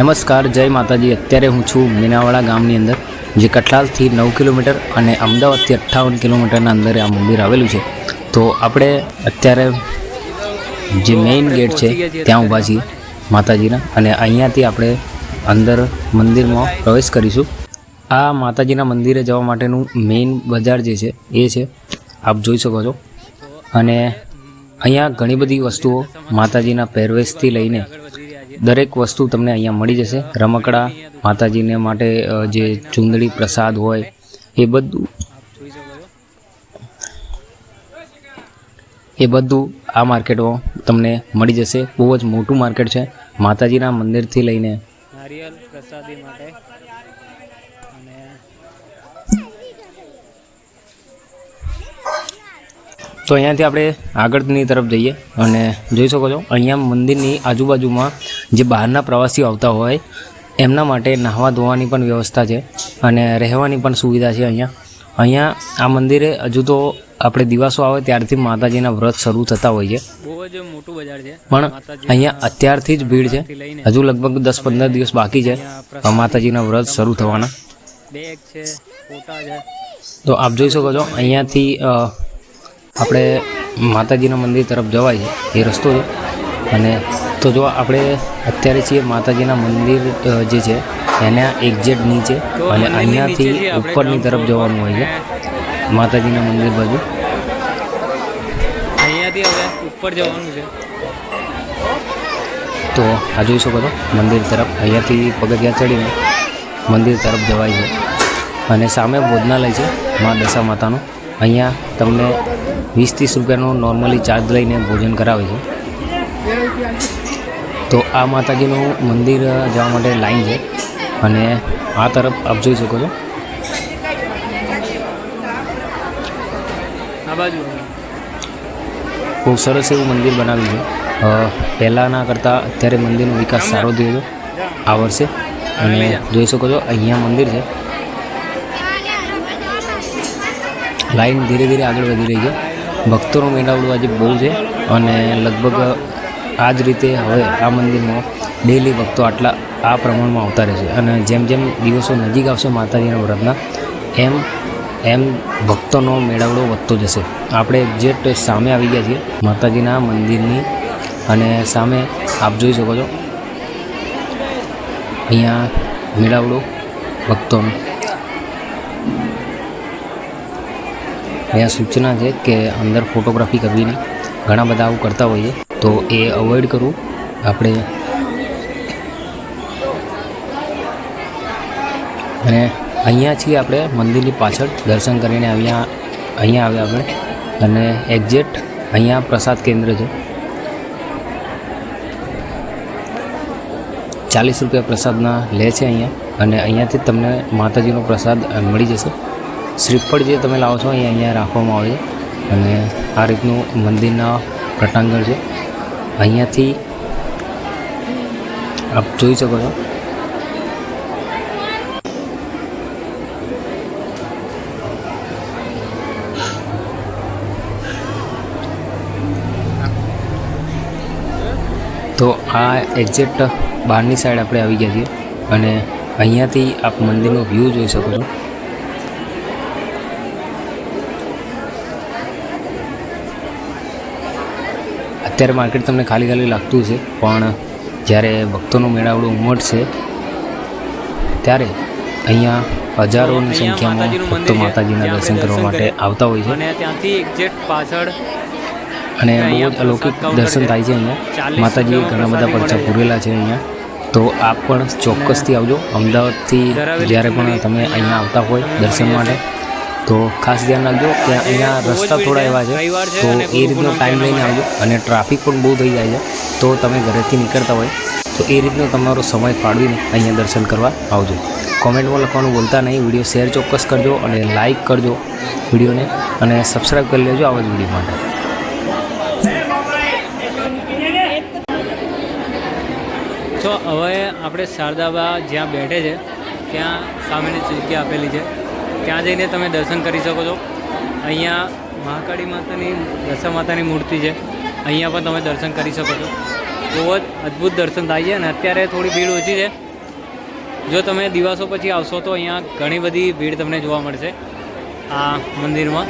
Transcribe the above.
નમસ્કાર, જય માતાજી. અત્યારે હું છું મીનાવાડા ગામની અંદર, જે કઠલાલથી નવ કિલોમીટર અને અમદાવાદથી અઠ્ઠાવન કિલોમીટરના અંદર આ મંદિર આવેલું છે. તો આપણે અત્યારે જે મેઇન ગેટ છે, ત્યાં ઊભા છીએ માતાજીના અને અહીંયાથી આપણે અંદર મંદિરમાં પ્રવેશ કરીશું. આ માતાજીના મંદિરે જવા માટેનું મેઇન બજાર જે છે, એ છે, આપ જોઈ શકો છો. અને અહીંયા ઘણી બધી વસ્તુઓ માતાજીના પહેરવેશથી લઈને દરેક વસ્તુ તમને અહીંયા મળી જશે. રમકડા, માતાજીને માટે જે ચુંદડી, પ્રસાદ હોય, એ બધું એ બધું આ માર્કેટમાં તમને મળી જશે. બહુ જ મોટું માર્કેટ છે. માતાજીના મંદિરથી લઈને નારિયેલ પ્રસાદી માટે તો અહીંયાથી આપણે આગળની તરફ જઈએ અને જોઈ શકો છો અહીંયા મંદિરની આજુબાજુમાં જે બહારના પ્રવાસીઓ આવતા હોય એમના માટે નાહવા ધોવાની પણ વ્યવસ્થા છે અને રહેવાની પણ સુવિધા છે અહીંયા. અહીંયા આ મંદિરે હજુ તો આપણે દિવાસો આવે ત્યારથી માતાજીના વ્રત શરૂ થતા હોય છે. બહુ જ મોટું બજાર છે. પણ અહીંયા અત્યારથી જ ભીડ છે. હજુ લગભગ દસ પંદર દિવસ બાકી છે માતાજીના વ્રત શરૂ થવાના. બેગ છે ફોટા છે. તો આપ જોઈ શકો છો અહીંયાથી આપણે માતાજીના મંદિર તરફ જવાય છે એ રસ્તો છે. અને તો જો આપણે અત્યારે છીએ માતાજીના મંદિર જે છે એના એક્ઝેટ નીચે અને અહીંયાથી ઉપરની તરફ જવાનું હોય છે માતાજીના મંદિર બાજુ. અહીંયાથી હવે ઉપર જવાનું છે. તો આ જોઈ શકો છો મંદિર તરફ અહીંયાથી પગથિયા ચડીને મંદિર તરફ જવાય છે. અને સામે ભોજનાલય છે મા દશા માતાનું અહીંયા તમને વીસ ત્રીસ રૂપિયાનો નોર્મલી ચાર્જ લઈને ભોજન કરાવે છે. તો આ માતાજીનું મંદિર જવા માટે લાઈન છે. અને આ તરફ આપ જોઈ શકો છો. બહુ સરસ એવું મંદિર બનાવ્યું છે. પહેલાંના કરતાં અત્યારે મંદિરનો વિકાસ સારો થયો છે. આ વર્ષે. અને જોઈ શકો છો અહીંયા મંદિર છે. લાઈન ધીરે ધીરે આગળ વધી રહી છે. ભક્તોનો મેળાવડું આજે બહુ છે અને લગભગ આ જ રીતે હવે આ મંદિરમાં ડેલી ભક્તો આટલા આ પ્રમાણમાં આવતા રહેશે અને જેમ જેમ દિવસો નજીક આવશે માતાજીના વ્રતના, એમ એમ ભક્તોનો મેળાવડો વધતો જશે. આપણે એક્ઝેક્ટ સામે આવી ગયા છીએ માતાજીના મંદિરની અને સામે આપ જોઈ શકો છો. અહીંયા મેળાવડો ભક્તોનો અહીંયા સૂચના છે કે અંદર ફોટોગ્રાફી કરવી ઘણા બધા આવું કરતા હોઈએ તો એ અવોઇડ કરવું આપણે અને અહીંયા છીએ આપણે મંદિરની પાછળ દર્શન કરીને અહીંયા અહીંયા આવ્યા આપણે અને એક્ઝેક્ટ અહીંયા પ્રસાદ કેન્દ્ર છે ચાલીસ રૂપિયા પ્રસાદના લે છે અહીંયા અને અહીંયાથી તમને માતાજીનો પ્રસાદ મળી જશે શ્રીફળ જે તમે લાવો છો, એ અહીંયા રાખવામાં આવે છે. અને આ રીતનું મંદિરના પટાંગણ છે. અહીંયાથી આપ જોઈ શકો છો. તો આ એક્ઝેક્ટ બહારની સાઈડ આપણે આવી ગયા છીએ. અને અહીંયાથી આપ મંદિરનો વ્યૂ જોઈ શકો છો. અત્યારે માર્કેટ તમને ખાલી ખાલી લાગતું છે પણ જ્યારે ભક્તોનો મેળાવડો ઉમટશે ત્યારે અહીંયા હજારોની સંખ્યામાં ભક્તો માતાજીના દર્શન કરવા માટે આવતા હોય છે. અને ત્યાંથી એક્ઝેક્ટ પાછળ અને બહુ જ અલૌકિક દર્શન થાય છે અહીંયા. માતાજીએ ઘણા બધા પરચા પૂરેલા છે અહીંયા. તો આપ પણ ચોક્કસથી આવજો. અમદાવાદથી જ્યારે પણ તમે અહીંયા આવતા હોય દર્શન માટે તો ખાસ ધ્યાન રાખજો કે અહીંયા રસ્તા થોડા એવા છે તો એ રીતનો ટાઈમ લઈને આવજો અને ટ્રાફિક પણ બહુ થઈ જાય છે. તો તમે ઘરેથી નીકળતા હોય તો એ રીતનો તમારો સમય ફાળવીને અહીંયા દર્શન કરવા આવજો. કોમેન્ટમાં લખવાનું બોલતા નહીં. વીડિયો શેર ચોક્કસ કરજો અને લાઇક કરજો વિડીયોને અને સબસ્ક્રાઈબ કરી લેજો આવા જ વીડિયો માટે. તો હવે આપણે શારદાબા જ્યાં બેઠે છે ત્યાં સામેની જગ્યા આપેલી છે. ત્યાં જઈને તમે દર્શન કરી શકો છો. અહીંયા મહાકાળી માતાની, દશા માતાની મૂર્તિ છે. અહીંયા પણ તમે દર્શન કરી શકો છો. બહુ જ અદ્ભુત દર્શન થાય છે અને અત્યારે થોડી ભીડ ઓછી છે. જો તમે દિવસો પછી આવશો તો અહીંયા ઘણી બધી ભીડ તમને જોવા મળશે. આ મંદિરમાં.